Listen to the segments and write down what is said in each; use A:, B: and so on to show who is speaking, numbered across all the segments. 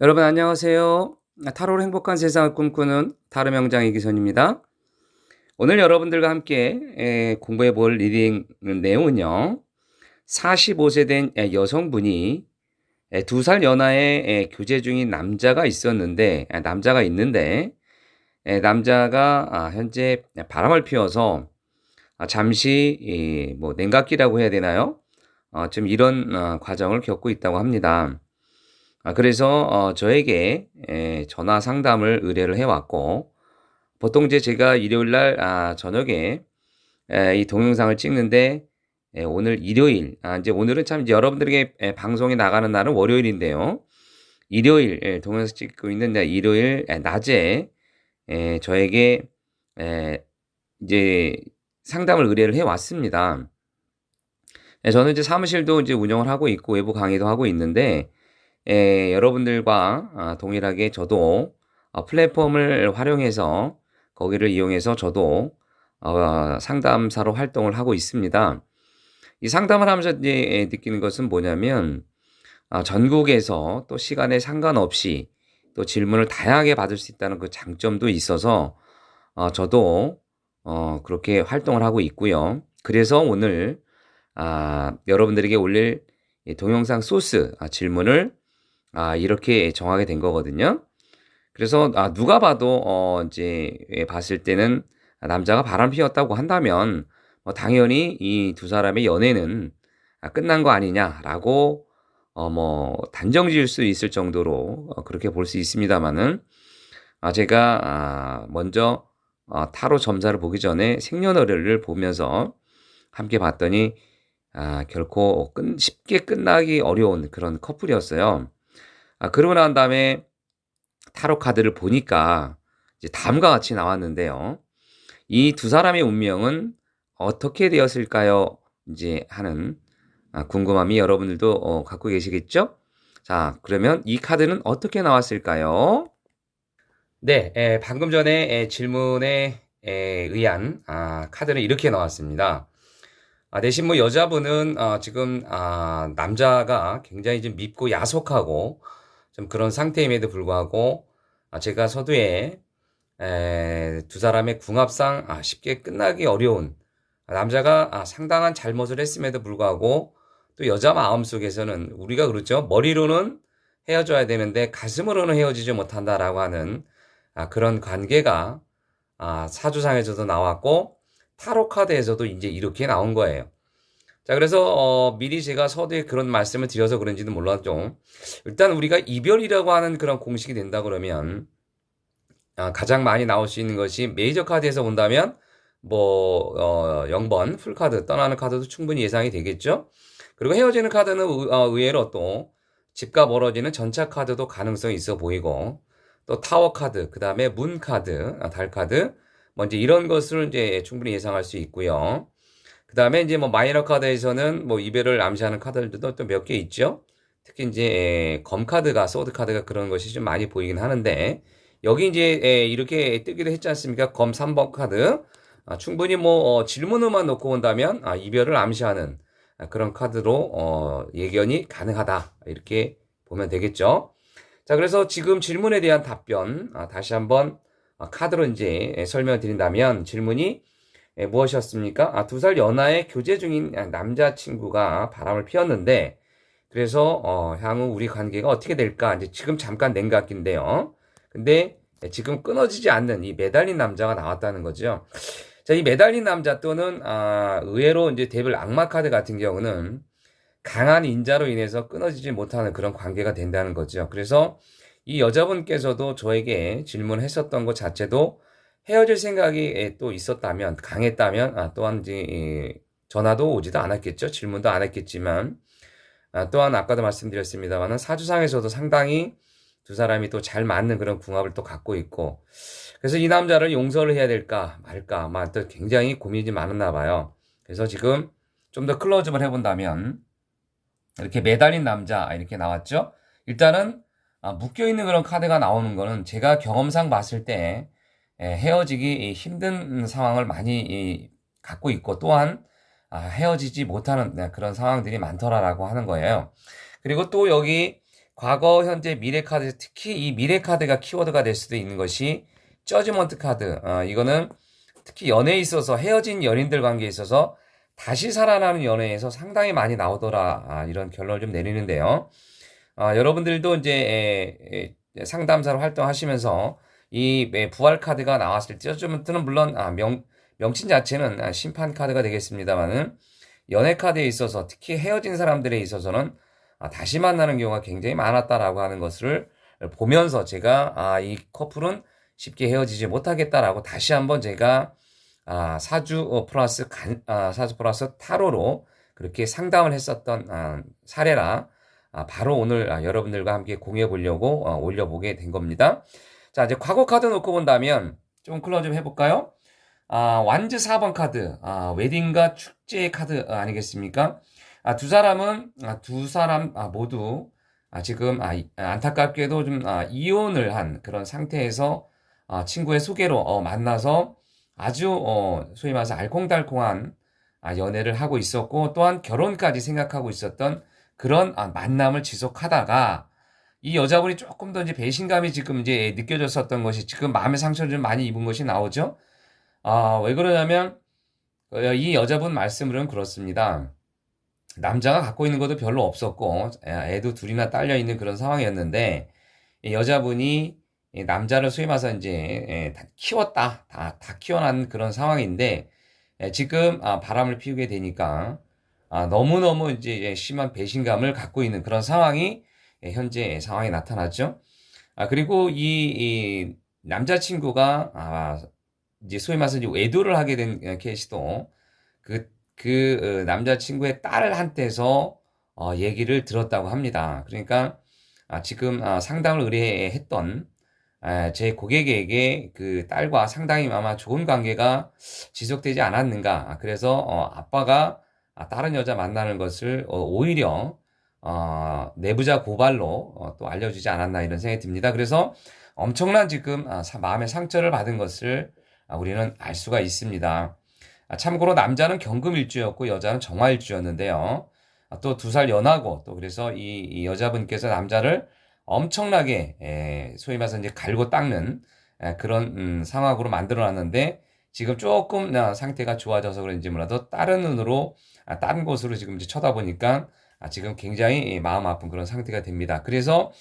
A: 여러분 안녕하세요. 타로로 행복한 세상을 꿈꾸는 타로 명장 이기선입니다. 오늘 여러분들과 함께 에, 공부해 볼 리딩 내용은요. 45세 된 에, 여성분이 두 살 연하의 에, 교제 중인 남자가 있었는데 아, 남자가 있는데 에, 남자가 아, 현재 바람을 피워서 아, 잠시 이, 뭐 냉각기라고 해야 되나요? 어, 좀 이런 어, 과정을 겪고 있다고 합니다. 아, 그래서 어, 저에게 에, 전화 상담을 의뢰를 해왔고 보통 이제 제가 일요일 날 아, 저녁에 에, 이 동영상을 찍는데 에, 오늘 일요일 아, 이제 오늘은 참 여러분들에게 에, 방송이 나가는 날은 월요일인데요. 일요일 에, 동영상 찍고 있는 날 일요일 에, 낮에 에, 저에게 에, 이제 상담을 의뢰를 해왔습니다. 에, 저는 이제 사무실도 이제 운영을 하고 있고 외부 강의도 하고 있는데 에, 여러분들과 아, 동일하게 저도 어, 플랫폼을 활용해서 거기를 이용해서 저도 어, 상담사로 활동을 하고 있습니다. 이 상담을 하면서 이제 느끼는 것은 뭐냐면 어, 전국에서 또 시간에 상관없이 또 질문을 다양하게 받을 수 있다는 그 장점도 있어서 어, 저도 어, 그렇게 활동을 하고 있고요. 그래서 오늘 아, 여러분들에게 올릴 동영상 소스 아, 질문을 아, 이렇게 정하게 된 거거든요. 그래서 아, 누가 봐도 어, 이제 봤을 때는 남자가 바람 피웠다고 한다면 뭐 당연히 이 두 사람의 연애는 아, 끝난 거 아니냐라고 어, 뭐 단정 지을 수 있을 정도로 어, 그렇게 볼 수 있습니다만은 아, 제가 아, 먼저 어, 타로 점사를 보기 전에 생년월일을 보면서 함께 봤더니 아, 결코 끝, 쉽게 끝나기 어려운 그런 커플이었어요. 아, 그러고 난 다음에 타로 카드를 보니까 이제 다음과 같이 나왔는데요. 이 두 사람의 운명은 어떻게 되었을까요? 이제 하는 아, 궁금함이 여러분들도 어, 갖고 계시겠죠? 자, 그러면 이 카드는 어떻게 나왔을까요? 네, 에, 방금 전에 에, 질문에 에, 의한 아, 카드는 이렇게 나왔습니다. 아, 대신 뭐 여자분은 아, 지금 아, 남자가 굉장히 좀 밉고 야속하고 좀 그런 상태임에도 불구하고 아, 제가 서두에 에, 두 사람의 궁합상 아, 쉽게 끝나기 어려운 남자가 아, 상당한 잘못을 했음에도 불구하고 또 여자 마음속에서는 우리가 그렇죠. 머리로는 헤어져야 되는데 가슴으로는 헤어지지 못한다라고 하는 아, 그런 관계가 아, 사주상에서도 나왔고 타로 카드에서도 이제 이렇게 나온 거예요. 자, 그래서 어, 미리 제가 서두에 그런 말씀을 드려서 그런지는 몰랐죠. 일단 우리가 이별이라고 하는 그런 공식이 된다 그러면 아, 가장 많이 나올 수 있는 것이 메이저 카드에서 본다면 뭐 어, 0번 풀 카드 떠나는 카드도 충분히 예상이 되겠죠. 그리고 헤어지는 카드는 의, 어, 의외로 또 집과 멀어지는 전차 카드도 가능성이 있어 보이고 또 타워 카드, 그 다음에 문 카드, 아, 달 카드, 뭐 이제 이런 것을 이제 충분히 예상할 수 있고요. 그 다음에 이제 뭐 마이너 카드에서는 뭐 이별을 암시하는 카드들도 또 몇 개 있죠. 특히 이제 검 카드가 소드 카드가 그런 것이 좀 많이 보이긴 하는데 여기 이제 이렇게 뜨기도 했지 않습니까? 검 3번 카드. 아, 충분히 뭐 어, 질문으로만 놓고 본다면 아, 이별을 암시하는 그런 카드로 어, 예견이 가능하다 이렇게 보면 되겠죠. 자 그래서 지금 질문에 대한 답변 아, 다시 한번 아, 카드로 이제 설명드린다면 질문이 예, 무엇이었습니까? 아, 두 살 연하의 교제 중인 남자친구가 바람을 피웠는데, 그래서, 어, 향후 우리 관계가 어떻게 될까? 이제 지금 잠깐 냉각인데요. 근데 지금 끊어지지 않는 이 매달린 남자가 나왔다는 거죠. 자, 이 매달린 남자 또는, 아, 의외로 이제 데빌 악마 카드 같은 경우는 강한 인자로 인해서 끊어지지 못하는 그런 관계가 된다는 거죠. 그래서 이 여자분께서도 저에게 질문했었던 것 자체도 헤어질 생각이 또 있었다면 강했다면 아, 또한 이제 전화도 오지도 않았겠죠. 질문도 안 했겠지만 아, 또한 아까도 말씀드렸습니다만은 사주상에서도 상당히 두 사람이 또 잘 맞는 그런 궁합을 또 갖고 있고 그래서 이 남자를 용서를 해야 될까 말까 아마 또 굉장히 고민이 많았나 봐요. 그래서 지금 좀 더 클로즈업을 해본다면 이렇게 매달린 남자 이렇게 나왔죠. 일단은 아, 묶여 있는 그런 카드가 나오는 거는 제가 경험상 봤을 때 예, 헤어지기 힘든 상황을 많이 갖고 있고 또한 아, 헤어지지 못하는 네, 그런 상황들이 많더라라고 하는 거예요. 그리고 또 여기 과거, 현재, 미래 카드, 특히 이 미래 카드가 키워드가 될 수도 있는 것이 저지먼트 카드. 어, 이거는 특히 연애에 있어서 헤어진 연인들 관계에 있어서 다시 살아나는 연애에서 상당히 많이 나오더라. 아, 이런 결론을 좀 내리는데요. 아, 여러분들도 이제 에, 에, 상담사로 활동하시면서 이 에, 부활 카드가 나왔을 때 저지먼트는 물론 아, 명, 명칭 자체는 아, 심판 카드가 되겠습니다만은 연애 카드에 있어서 특히 헤어진 사람들에 있어서는 아, 다시 만나는 경우가 굉장히 많았다라고 하는 것을 보면서 제가 아, 이 커플은 쉽게 헤어지지 못하겠다라고 다시 한번 제가 아, 사주 어, 플러스 간, 아, 사주 플러스 타로로 그렇게 상담을 했었던 아, 사례라 아, 바로 오늘 아, 여러분들과 함께 공유해 보려고 어, 올려보게 된 겁니다. 자 이제 과거 카드 놓고 본다면 좀 클로즈 좀 해볼까요? 아, 완즈 4번 카드, 아, 웨딩과 축제 카드 아, 아니겠습니까? 아, 두 사람은, 아, 두 사람 아, 모두 아, 지금 아, 이- 아, 안타깝게도 좀 아, 이혼을 한 그런 상태에서 아, 친구의 소개로 어, 만나서 아주 어, 소위 말해서 알콩달콩한 아, 연애를 하고 있었고 또한 결혼까지 생각하고 있었던 그런 아, 만남을 지속하다가 이 여자분이 조금 더 이제 배신감이 지금 이제 느껴졌었던 것이 지금 마음의 상처를 좀 많이 입은 것이 나오죠. 아, 왜 그러냐면 어, 이 여자분 말씀으로는 그렇습니다. 남자가 갖고 있는 것도 별로 없었고 애- 애도 둘이나 딸려 있는 그런 상황이었는데 이 여자분이 이 남자를 소위 말해서 이제 예, 다 키웠다 다, 다 키워난 그런 상황인데 예, 지금 아, 바람을 피우게 되니까 아, 너무너무 이제 예, 심한 배신감을 갖고 있는 그런 상황이 예, 현재 상황이 나타났죠. 아, 그리고 이, 이 남자친구가 아, 이제 소위 말해서 외도를 하게 된 어, 케이스도 그, 그 어, 남자친구의 딸을 한테서 어, 얘기를 들었다고 합니다. 그러니까 아, 지금 아, 상담을 의뢰했던 아, 제 고객에게 그 딸과 상당히 아마 좋은 관계가 지속되지 않았는가. 아, 그래서 어, 아빠가 아, 다른 여자 만나는 것을 어, 오히려 어, 내부자 고발로 어, 또 알려주지 않았나 이런 생각이 듭니다. 그래서 엄청난 지금 아, 사- 마음의 상처를 받은 것을 아, 우리는 알 수가 있습니다. 아, 참고로 남자는 경금 일주였고 여자는 정화 일주였는데요. 또두 살 연하고 또 그래서 이, 이 여자분께서 남자를 엄청나게 에, 소위 말해서 이제 갈고 닦는 에, 그런 음, 상황으로 만들어놨는데 지금 조금 아, 상태가 좋아져서 그런지 몰라도 다른 눈으로 아, 다른 곳으로 지금 이제 쳐다보니까 아, 지금 굉장히 마음 아픈 그런 상태가 됩니다. 그래서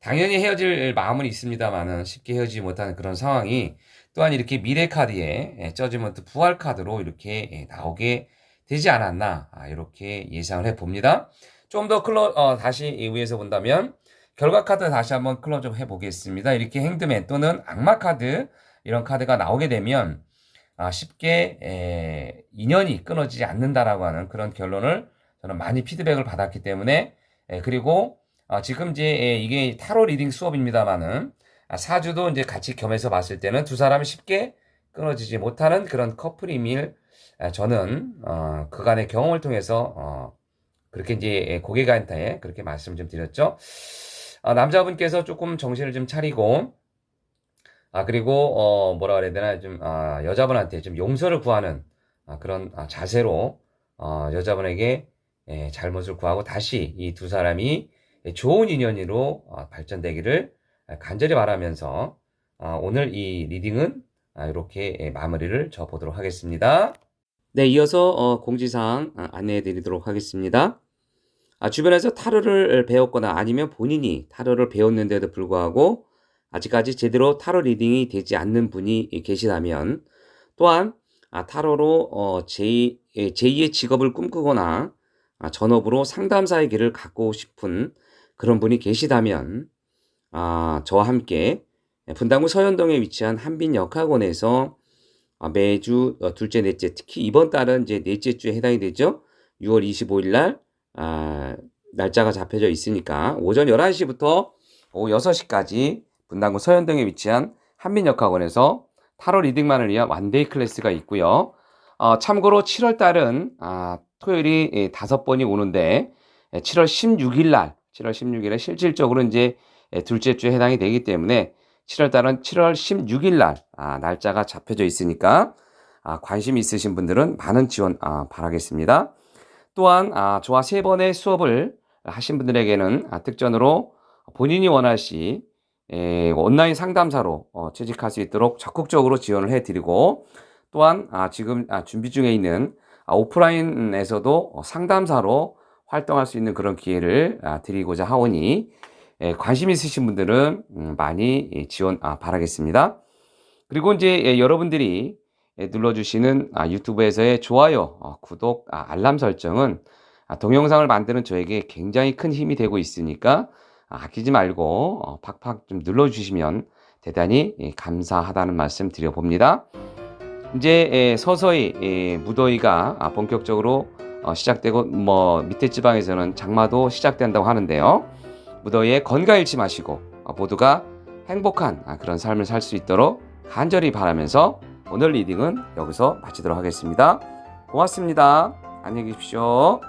A: 당연히 헤어질 마음은 있습니다만은 쉽게 헤어지지 못하는 그런 상황이 또한 이렇게 미래 카드에 예, 저지먼트 부활 카드로 이렇게 예, 나오게 되지 않았나 아, 이렇게 예상을 해 봅니다. 좀 더 클로 어, 다시 이 위에서 본다면 결과 카드 다시 한번 클로 좀 해보겠습니다. 이렇게 행드맨 또는 악마 카드 이런 카드가 나오게 되면 아, 쉽게 에, 인연이 끊어지지 않는다라고 하는 그런 결론을 저는 많이 피드백을 받았기 때문에 에, 그리고 아, 지금 이제 에, 이게 타로 리딩 수업입니다만은 아, 사주도 이제 같이 겸해서 봤을 때는 두 사람이 쉽게 끊어지지 못하는 그런 커플임을 아, 저는 어, 그간의 경험을 통해서 어, 그렇게 이제 고객한테 그렇게 말씀 좀 드렸죠. 아, 남자분께서 조금 정신을 좀 차리고 아 그리고 어 뭐라 그래야 되나 좀 아, 여자분한테 좀 용서를 구하는 아, 그런 아, 자세로 어, 여자분에게 예, 잘못을 구하고 다시 이 두 사람이 좋은 인연으로 어, 발전되기를 간절히 바라면서 어, 오늘 이 리딩은 아, 이렇게 예, 마무리를 져 보도록 하겠습니다. 네, 이어서 어, 공지사항 아, 안내해 드리도록 하겠습니다. 아, 주변에서 타로를 배웠거나 아니면 본인이 타로를 배웠는데도 불구하고 아직까지 제대로 타로 리딩이 되지 않는 분이 계시다면 또한 아, 타로로 어, 제, 예, 제2의 직업을 꿈꾸거나 아, 전업으로 상담사의 길을 갖고 싶은 그런 분이 계시다면 아, 저와 함께 분당구 서현동에 위치한 한빈 역학원에서 아, 매주 어, 둘째, 넷째, 특히 이번 달은 이제 넷째 주에 해당이 되죠. 6월 25일 날 아, 날짜가 잡혀져 있으니까 오전 11시부터 오후 6시까지 분당구 서현동에 위치한 한민역학원에서 타로 리딩만을 위한 완데이 클래스가 있고요. 어, 참고로 7월 달은 아, 토요일이 예, 다섯 번이 오는데 예, 7월 16일 날, 7월 16일에 실질적으로 이제 예, 둘째 주에 해당이 되기 때문에 7월 달은 7월 16일 날 아, 날짜가 잡혀져 있으니까 아, 관심 있으신 분들은 많은 지원 아, 바라겠습니다. 또한 아, 저와 세 번의 수업을 하신 분들에게는 아, 특전으로 본인이 원하시 에, 온라인 상담사로 어, 취직할 수 있도록 적극적으로 지원을 해드리고 또한 아, 지금 아, 준비 중에 있는 아, 오프라인에서도 어, 상담사로 활동할 수 있는 그런 기회를 아, 드리고자 하오니 에, 관심 있으신 분들은 음, 많이 예, 지원 아, 바라겠습니다. 그리고 이제 예, 여러분들이 예, 눌러주시는 아, 유튜브에서의 좋아요, 어, 구독, 아, 알람 설정은 아, 동영상을 만드는 저에게 굉장히 큰 힘이 되고 있으니까 아, 아끼지 말고 어, 팍팍 좀 눌러주시면 대단히 예, 감사하다는 말씀 드려봅니다. 이제 예, 서서히 예, 무더위가 아, 본격적으로 어, 시작되고 뭐 밑에 지방에서는 장마도 시작된다고 하는데요. 무더위에 건강 잃지 마시고 어, 모두가 행복한 아, 그런 삶을 살 수 있도록 간절히 바라면서 오늘 리딩은 여기서 마치도록 하겠습니다. 고맙습니다. 안녕히 계십시오.